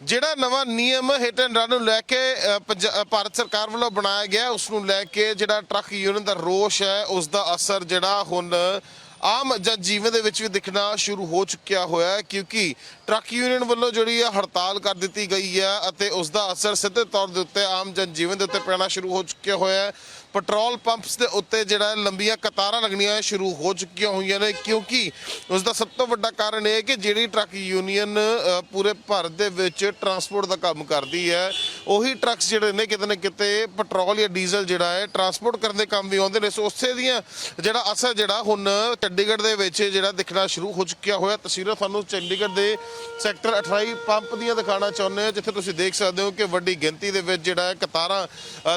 ਜਿਹੜਾ ਨਵਾਂ ਨਿਯਮ ਹਿੱਟ ਐਂਡ ਰਨ ਨੂੰ ਲੈ ਕੇ ਪੰਜ- ਭਾਰਤ ਸਰਕਾਰ ਵੱਲੋਂ ਬਣਾਇਆ ਗਿਆ ਉਸ ਨੂੰ ਲੈ ਕੇ ਜਿਹੜਾ ਟਰੱਕ ਯੂਨੀਅਨ ਦਾ ਰੋਸ਼ ਹੈ ਉਸ ਦਾ ਅਸਰ ਜਿਹੜਾ ਹੁਣ ਆਮ ਜਨ ਜੀਵਨ ਦੇ ਵਿੱਚ ਵੀ ਦਿਖਣਾ ਸ਼ੁਰੂ ਹੋ ਚੁੱਕਿਆ ਹੋਇਆ ਹੈ, ਕਿਉਂਕਿ ਟਰੱਕ ਯੂਨੀਅਨ ਵੱਲੋਂ ਜਿਹੜੀ ਹੈ ਹੜਤਾਲ ਕਰ ਦਿੱਤੀ ਗਈ ਹੈ ਅਤੇ ਉਸ ਦਾ ਅਸਰ ਸਿੱਧੇ ਤੌਰ ਦੇ ਉੱਤੇ ਆਮ ਜਨ ਜੀਵਨ ਦੇ ਉੱਤੇ ਪੈਣਾ ਸ਼ੁਰੂ ਹੋ ਚੁੱਕਿਆ ਹੋਇਆ ਹੈ। ਪੈਟਰੋਲ ਪੰਪਸ ਦੇ ਉੱਤੇ ਜਿਹੜਾ ਲੰਬੀਆਂ ਕਤਾਰਾਂ ਲੱਗਣੀਆਂ ਸ਼ੁਰੂ ਹੋ ਚੁੱਕੀਆਂ ਹੋਈਆਂ ਨੇ, ਕਿਉਂਕਿ ਉਸ ਦਾ ਸਭ ਤੋਂ ਵੱਡਾ ਕਾਰਨ ਇਹ ਹੈ ਕਿ ਜਿਹੜੀ ਟਰੱਕ ਯੂਨੀਅਨ ਪੂਰੇ ਭਾਰਤ ਦੇ ਵਿੱਚ ਟਰਾਂਸਪੋਰਟ ਦਾ ਕੰਮ ਕਰਦੀ ਹੈ ਉਹੀ ਟਰੱਕਸ ਜਿਹੜੇ ਨੇ ਕਿਤੇ ਨਾ ਕਿਤੇ ਪੈਟਰੋਲ ਜਾਂ ਡੀਜ਼ਲ ਜਿਹੜਾ ਹੈ, ਟਰਾਂਸਪੋਰਟ ਕਰਨ ਦੇ ਕੰਮ ਵੀ ਆਉਂਦੇ ਨੇ। ਸੋ ਉਸੇ ਦੀਆਂ ਜਿਹੜਾ ਅਸਰ ਜਿਹੜਾ ਹੁਣ ਚੰਡੀਗੜ੍ਹ ਦੇ ਵਿੱਚ ਜਿਹੜਾ ਦਿਖਣਾ ਸ਼ੁਰੂ ਹੋ ਚੁੱਕਿਆ ਹੋਇਆ। ਤਸਵੀਰਾਂ ਤੁਹਾਨੂੰ ਚੰਡੀਗੜ੍ਹ ਦੇ ਸੈਕਟਰ 28 ਪੰਪ ਦੀਆਂ ਦਿਖਾਣਾ ਚਾਹੁੰਦੇ ਹਾਂ, ਜਿੱਥੇ ਤੁਸੀਂ ਦੇਖ ਸਕਦੇ ਹੋ ਕਿ ਵੱਡੀ ਗਿਣਤੀ ਦੇ ਵਿੱਚ ਜਿਹੜਾ ਹੈ ਕਤਾਰਾਂ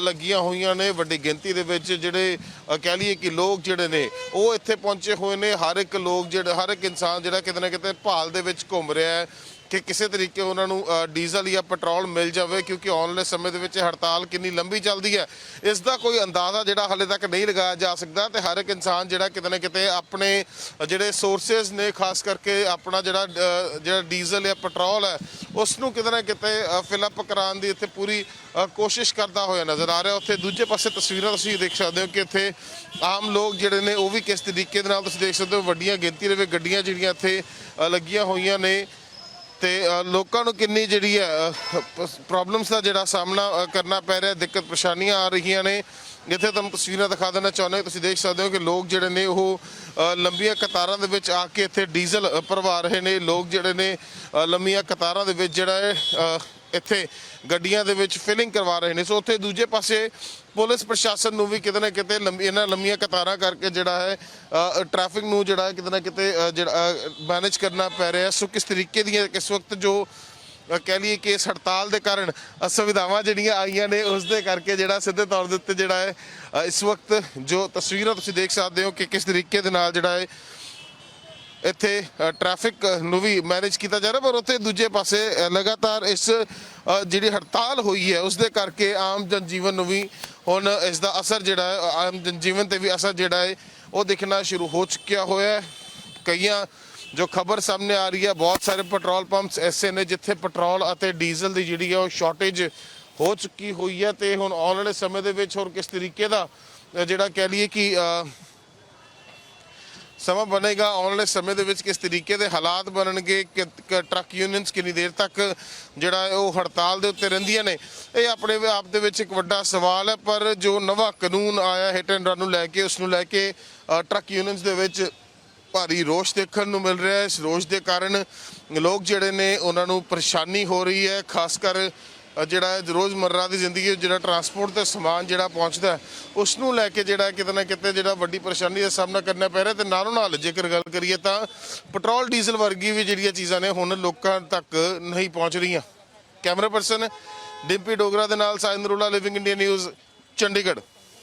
ਲੱਗੀਆਂ ਹੋਈਆਂ ਨੇ। ਵੱਡੀ ਗਿਣਤੀ ਦੇ ਵਿੱਚ ਜਿਹੜੇ ਕਹਿ ਲਈਏ ਕਿ ਲੋਕ ਜਿਹੜੇ ਨੇ, ਉਹ ਇੱਥੇ ਪਹੁੰਚੇ ਹੋਏ ਨੇ। ਹਰ ਇੱਕ ਲੋਕ ਜਿਹੜਾ, ਹਰ ਇੱਕ ਇਨਸਾਨ ਜਿਹੜਾ ਕਿਤੇ ਨਾ ਕਿਤੇ ਭਾਲ ਦੇ ਵਿੱਚ ਘੁੰਮ ਰਿਹਾ ਹੈ। ਕਿ ਕਿਸੇ ਤਰੀਕੇ ਉਹਨਾਂ ਨੂੰ ਡੀਜ਼ਲ ਜਾਂ ਪੈਟਰੋਲ ਮਿਲ ਜਾਵੇ, ਕਿਉਂਕਿ ਆਉਣ ਵਾਲੇ ਸਮੇਂ ਦੇ ਵਿੱਚ ਹੜਤਾਲ ਕਿੰਨੀ ਲੰਬੀ ਚੱਲਦੀ ਹੈ, ਇਸ ਦਾ ਕੋਈ ਅੰਦਾਜ਼ਾ ਜਿਹੜਾ ਹਾਲੇ ਤੱਕ ਨਹੀਂ ਲਗਾਇਆ ਜਾ ਸਕਦਾ ਤੇ ਹਰ ਇੱਕ ਇਨਸਾਨ ਜਿਹੜਾ ਕਿਤੇ ਨਾ ਕਿਤੇ ਆਪਣੇ ਜਿਹੜੇ ਸੋਰਸਸ ਨੇ, ਖਾਸ ਕਰਕੇ ਆਪਣਾ ਜਿਹੜਾ ਜਿਹੜਾ ਡੀਜ਼ਲ ਜਾਂ ਪੈਟਰੋਲ ਹੈ, ਉਸ ਨੂੰ ਕਿਤੇ ਨਾ ਕਿਤੇ ਫਿਲ ਅਪ ਕਰਾਉਣ ਦੀ ਇੱਥੇ ਪੂਰੀ ਕੋਸ਼ਿਸ਼ ਕਰਦਾ ਹੋਇਆ ਨਜ਼ਰ ਆ ਰਿਹਾ। ਉੱਥੇ ਦੂਜੇ ਪਾਸੇ ਤਸਵੀਰਾਂ ਤੁਸੀਂ ਦੇਖ ਸਕਦੇ ਹੋ ਕਿ ਇੱਥੇ ਆਮ ਲੋਕ ਜਿਹੜੇ ਨੇ, ਉਹ ਵੀ ਕਿਸ ਤਰੀਕੇ ਦੇ ਨਾਲ ਤੁਸੀਂ ਦੇਖ ਸਕਦੇ ਹੋ, ਵੱਡੀਆਂ ਗਿਣਤੀ ਦੇ ਵਿੱਚ ਗੱਡੀਆਂ ਜਿਹੜੀਆਂ ਇੱਥੇ ਲੱਗੀਆਂ ਹੋਈਆਂ ਨੇ। ਤੇ ਲੋਕਾਂ ਨੂੰ ਕਿੰਨੀ ਜਿਹੜੀ ਹੈ ਪ੍ਰੋਬਲਮਸ ਦਾ ਜਿਹੜਾ ਸਾਹਮਣਾ ਕਰਨਾ ਪੈ ਰਿਹਾ ਦਿੱਕਤ ਪਰੇਸ਼ਾਨੀਆਂ ਆ ਰਹੀਆਂ ਨੇ ਜਿੱਥੇ ਤੁਹਾਨੂੰ ਤਸਵੀਰਾਂ ਦਿਖਾ ਦੇਣਾ ਚਾਹੁੰਦੇ ਹਾਂ। ਤੁਸੀਂ ਦੇਖ ਸਕਦੇ ਹੋ ਕਿ ਲੋਕ ਜਿਹੜੇ ਨੇ ਉਹ ਲੰਬੀਆਂ ਕਤਾਰਾਂ ਦੇ ਵਿੱਚ ਆ ਕੇ ਇੱਥੇ ਡੀਜ਼ਲ ਭਰਵਾ ਰਹੇ ਨੇ ਲੋਕ ਜਿਹੜੇ ਨੇ ਅ, ਲੰਬੀਆਂ ਕਤਾਰਾਂ ਦੇ ਵਿੱਚ ਜਿਹੜਾ ਹੈ ਇੱਥੇ ਗੱਡੀਆਂ ਦੇ ਵਿੱਚ ਫਿਲਿੰਗ ਕਰਵਾ ਰਹੇ ਨੇ। ਸੋ ਉੱਥੇ ਦੂਜੇ ਪਾਸੇ ਪੁਲਿਸ ਪ੍ਰਸ਼ਾਸਨ ਨੂੰ ਵੀ ਕਿਤੇ ਨਾ ਕਿਤੇ ਲੰਬੀ ਇਹਨਾਂ ਲੰਮੀਆਂ ਕਤਾਰਾਂ ਕਰਕੇ ਜਿਹੜਾ ਹੈ ਟ੍ਰੈਫਿਕ ਨੂੰ ਜਿਹੜਾ ਕਿਤੇ ਨਾ ਕਿਤੇ ਜਿਹੜਾ ਮੈਨੇਜ ਕਰਨਾ ਪੈ ਰਿਹਾ ਸੋ ਕਿਸ ਤਰੀਕੇ ਦੀਆਂ ਇਸ ਵਕਤ ਜੋ ਕਹਿ ਲਈਏ ਕਿ ਇਸ ਹੜਤਾਲ ਦੇ ਕਾਰਨ ਅਸੁਵਿਧਾਵਾਂ ਜਿਹੜੀਆਂ ਆਈਆਂ ਨੇ, ਉਸ ਦੇ ਕਰਕੇ ਜਿਹੜਾ ਸਿੱਧੇ ਤੌਰ ਦੇ ਉੱਤੇ ਜਿਹੜਾ ਹੈ ਇਸ ਵਕਤ ਜੋ ਤਸਵੀਰਾਂ ਤੁਸੀਂ ਦੇਖ ਸਕਦੇ ਹੋ ਕਿ ਕਿਸ ਤਰੀਕੇ ਦੇ ਨਾਲ ਜਿਹੜਾ ਹੈ ਇੱਥੇ ਅ, ਟ੍ਰੈਫਿਕ ਨੂੰ ਵੀ ਮੈਨੇਜ ਕੀਤਾ ਜਾ ਰਿਹਾ ਪਰ ਉੱਥੇ ਦੂਜੇ ਪਾਸੇ ਲਗਾਤਾਰ ਇਸ ਜਿਹੜੀ ਹੜਤਾਲ ਹੋਈ ਹੈ ਉਸ ਦੇ ਕਰਕੇ ਆਮ ਜਨਜੀਵਨ ਨੂੰ ਵੀ ਹੁਣ ਇਸ ਦਾ ਅਸਰ ਜਿਹੜਾ ਹੈ ਆਮ ਜਨ ਜੀਵਨ ਤੇ ਵੀ ਅਸਰ ਜਿਹੜਾ ਹੈ ਉਹ ਦਿਖਣਾ ਸ਼ੁਰੂ ਹੋ ਚੁੱਕਿਆ ਹੋਇਆ ਹੈ। ਕਈਆਂ ਜੋ ਖਬਰ ਸਾਹਮਣੇ ਆ ਰਹੀ ਹੈ ਬਹੁਤ ਸਾਰੇ ਪੈਟਰੋਲ ਪੰਪਸ ਐਸੇ ਨੇ ਜਿੱਥੇ ਪੈਟਰੋਲ ਅਤੇ ਡੀਜ਼ਲ ਦੀ ਜਿਹੜੀ ਹੈ ਉਹ ਸ਼ਾਰਟੇਜ ਹੋ ਚੁੱਕੀ ਹੋਈ ਹੈ ਤੇ ਹੁਣ ਆਉਣ ਵਾਲੇ ਸਮੇਂ ਦੇ ਵਿੱਚ ਹੋਰ ਕਿਸ ਤਰੀਕੇ ਦਾ ਜਿਹੜਾ ਕਹਿ ਲਈਏ ਕਿ ਸਮਾਂ ਬਣੇਗਾ ਆਉਣ ਵਾਲੇ ਸਮੇਂ ਦੇ ਵਿੱਚ ਕਿਸ ਤਰੀਕੇ ਦੇ ਹਾਲਾਤ ਬਣਨਗੇ, ਕਿ ਕਿ ਟਰੱਕ ਯੂਨੀਅਨਸ ਕਿੰਨੀ ਦੇਰ ਤੱਕ ਜਿਹੜਾ ਉਹ ਹੜਤਾਲ ਦੇ ਉੱਤੇ ਰਹਿੰਦੀਆਂ ਨੇ? ਇਹ ਆਪਣੇ ਆਪ ਦੇ ਵਿੱਚ ਇੱਕ ਵੱਡਾ ਸਵਾਲ ਹੈ, ਪਰ ਜੋ ਨਵਾਂ ਕਾਨੂੰਨ ਆਇਆ ਹਿੱਟ ਐਂਡ ਰਨ ਨੂੰ ਲੈ ਕੇ ਉਸ ਨੂੰ ਲੈ ਕੇ ਟਰੱਕ ਯੂਨੀਅਨਸ ਦੇ ਵਿੱਚ ਭਾਰੀ ਰੋਸ਼ ਦੇਖਣ ਨੂੰ ਮਿਲ ਰਿਹਾ ਹੈ। ਇਸ ਰੋਸ਼ ਦੇ ਕਾਰਨ ਲੋਕ ਜਿਹੜੇ ਨੇ, ਉਹਨਾਂ ਨੂੰ ਪਰੇਸ਼ਾਨੀ ਹੋ ਰਹੀ ਹੈ, ਖਾਸ ਕਰ ਜਿਹੜਾ ਰੋਜ਼ਮਰਰਾ ਦੀ ਜ਼ਿੰਦਗੀ ਵਿੱਚ ਜਿਹੜਾ ਟਰਾਂਸਪੋਰਟ ਤੇ ਸਮਾਨ ਜਿਹੜਾ ਪਹੁੰਚਦਾ ਉਸ ਨੂੰ ਲੈ ਕੇ ਜਿਹੜਾ ਕਿਤੇ ਨਾ ਕਿਤੇ ਜਿਹੜਾ ਵੱਡੀ ਪਰੇਸ਼ਾਨੀ ਦਾ ਸਾਹਮਣਾ ਕਰਨਾ ਪੈ ਰਿਹਾ ਤੇ ਨਾਲੋਂ ਨਾਲ ਜੇਕਰ ਗੱਲ ਕਰੀਏ ਤਾਂ ਪੈਟਰੋਲ, ਡੀਜ਼ਲ ਵਰਗੀ ਵੀ ਜਿਹੜੀਆਂ ਚੀਜ਼ਾਂ ਨੇ ਹੁਣ ਲੋਕਾਂ ਤੱਕ ਨਹੀਂ ਪਹੁੰਚ ਰਹੀਆਂ। ਕੈਮਰਾ ਪਰਸਨ ਡਿੰਪੀ ਡੋਗਰਾ ਦੇ ਨਾਲ ਸਾਇੰਦਰੂਲਾ ਲਿਵਿੰਗ ਇੰਡੀਆ ਨਿਊਜ਼ ਚੰਡੀਗੜ੍ਹ।